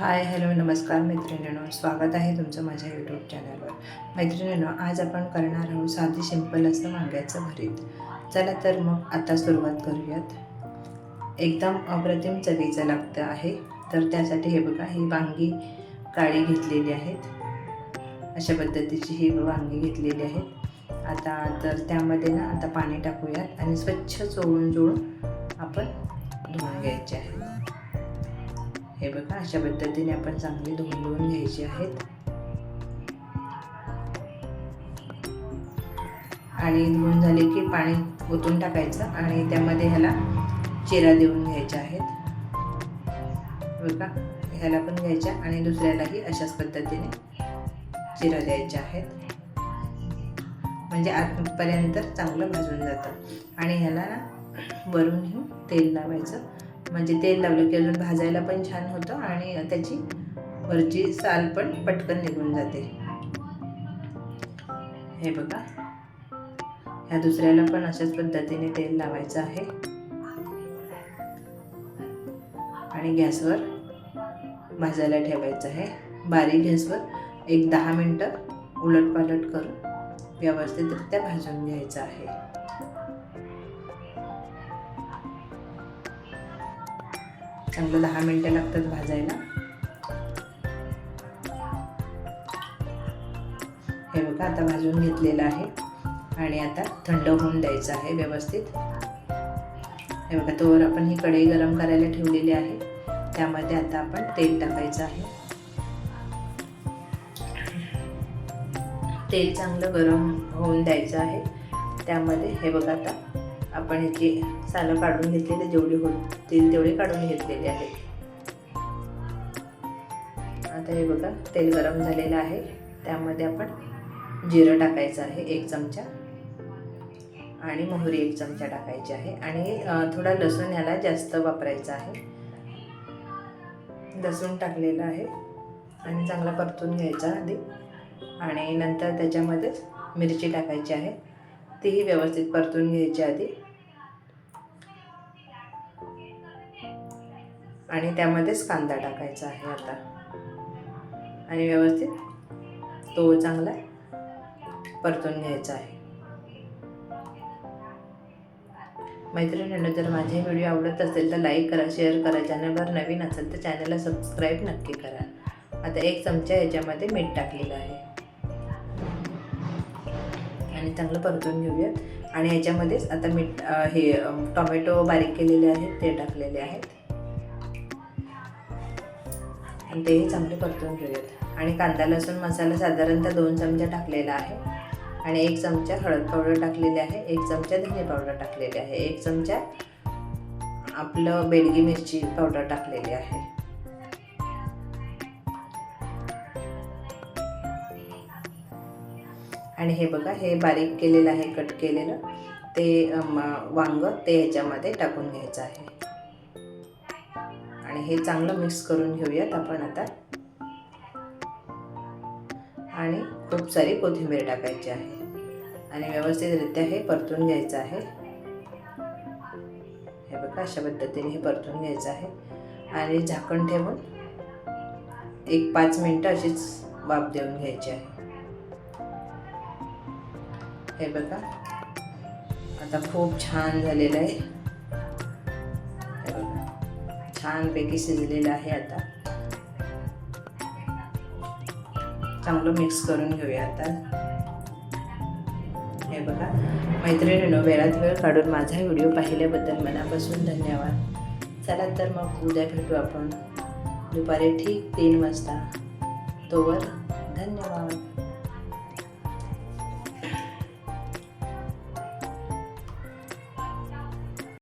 Hi hello नमस्कार मैत्रिणींनो. स्वागत आहे तुमचं माझ्या यूट्यूब चॅनलवर मैत्रिणींनो आज आपण करणार आहोत साधी सिंपल असं वांग्याचं भरीत. चला तर मग आता सुरुवात करूयात. एकदम अप्रतिम चवीचं लागतं आहे. तर त्यासाठी हे बघा ही वांगी काळी घेतलेली आहेत. अशा पद्धतीची ही वांगी घेतलेली आहेत आता तर त्यामध्ये ना आता पाणी टाकूयात आणि स्वच्छ चोळून जोळून आपण धुवून घ्यायचे आहे. हे बघा अशा पद्धतीने आपण चांगली धुवून घ्यायचे घ्यायची आहेत. आणि धुवून झाले की पाणी ओतून टाकायचं आणि त्यामध्ये ह्याला चिरा देऊन घ्यायच्या आहेत. बघा ह्याला पण घ्यायच्या आणि दुसऱ्यालाही अशाच पद्धतीने चिरा द्यायच्या आहेत. म्हणजे आतपर्यंत चांगलं भाजून जातं. आणि ह्याला ना घेऊन तेल लावायचं. म्हणजे तेल लावलं की अजून भाजायला पण छान होतं आणि त्याची वरची साल पण पटकन निघून जाते. हे बघा. ह्या दुसऱ्याला पण अशाच पद्धतीने तेल लावायचं आहे. आणि गॅसवर भाजायला ठेवायचं आहे. बारीक गॅसवर एक दहा मिनटं उलटपालट करून व्यवस्थितरित्या भाजून घ्यायचं आहे. चांगलं दहा मिनटं लागतात भाजायला. हे बघा आता भाजून घेतलेलं आहे आणि आता थंड होऊन द्यायचं आहे व्यवस्थित. हे बघा तोवर आपण ही कढई गरम करायला ठेवलेली आहे. त्यामध्ये आता आपण तेल टाकायचं आहे. तेल चांगलं गरम होऊन द्यायचं आहे. त्यामध्ये हे बघा आता आपण ह्याची सालं काढून घेतलेले जेवढे होतील तेवढे काढून घेतलेले आहेत आता हे बघा तेल गरम झालेलं आहे. त्यामध्ये आपण जिरं टाकायचं आहे एक चमचा. आणि मोहरी एक चमचा टाकायची आहे. आणि थोडा लसूण ह्याला जास्त वापरायचा आहे. लसूण टाकलेलं आहे. आणि चांगला परतून घ्यायचा आधी. आणि नंतर त्याच्यामध्येच मिरची टाकायची आहे. तीही व्यवस्थित परतून घ्यायची आधी. आणि त्यामध्येच कांदा टाकायचा आहे आता. आणि व्यवस्थित तो चांगला परतून घ्यायचा आहे. मैत्रिणींनो जर माझे व्हिडिओ आवडत असेल तर लाईक करा शेअर करा. चॅनलवर नवीन असेल तर चॅनलला सबस्क्राईब नक्की करा. आता एक चमचा याच्यामध्ये मीठ टाकलेलं आहे. आणि चांगलं परतून घेऊयात. आणि याच्यामध्येच आता मीठ हे टोमॅटो बारीक केलेले आहेत ते टाकलेले आहेत. आणि तेही चांगले परतून घेऊयात. आणि कांदा लसूण मसाला साधारणतः दोन चमचा टाकलेला आहे. आणि एक चमचा हळद पावडर टाकलेली आहे. एक चमचा धने पावडर टाकलेली आहे. एक चमचा आपलं बेडगी मिरची पावडर टाकलेली आहे. आणि हे बघा हे बारीक केलेलं आहे कट केलेलं. ते वांग ते ह्याच्यामध्ये टाकून घ्यायचं आहे. आणि हे चांगलं मिक्स करून घेऊयात आपण आता. आणि खूप सारी कोथिंबीर टाकायची आहे. आणि व्यवस्थितरित्या हे परतून घ्यायचं आहे. हे बघा अशा पद्धतीने हे परतून घ्यायचं आहे. आणि झाकण ठेवून एक पाच मिनटं अशीच वाफ देऊन घ्यायची आहे. हे बघा आता खूप छान झालेलं आहे. छानपैकी शिजलेलं आहे आता. चांगलं मिक्स करून घेऊया आता. हे बघा मैत्रिणीनो वेळात वेळ काढून माझा व्हिडिओ पाहिल्याबद्दल मनापासून धन्यवाद. चला तर मग उद्या भेटू आपण. दुपारी ठीक तीन वाजता. तोवर धन्यवाद.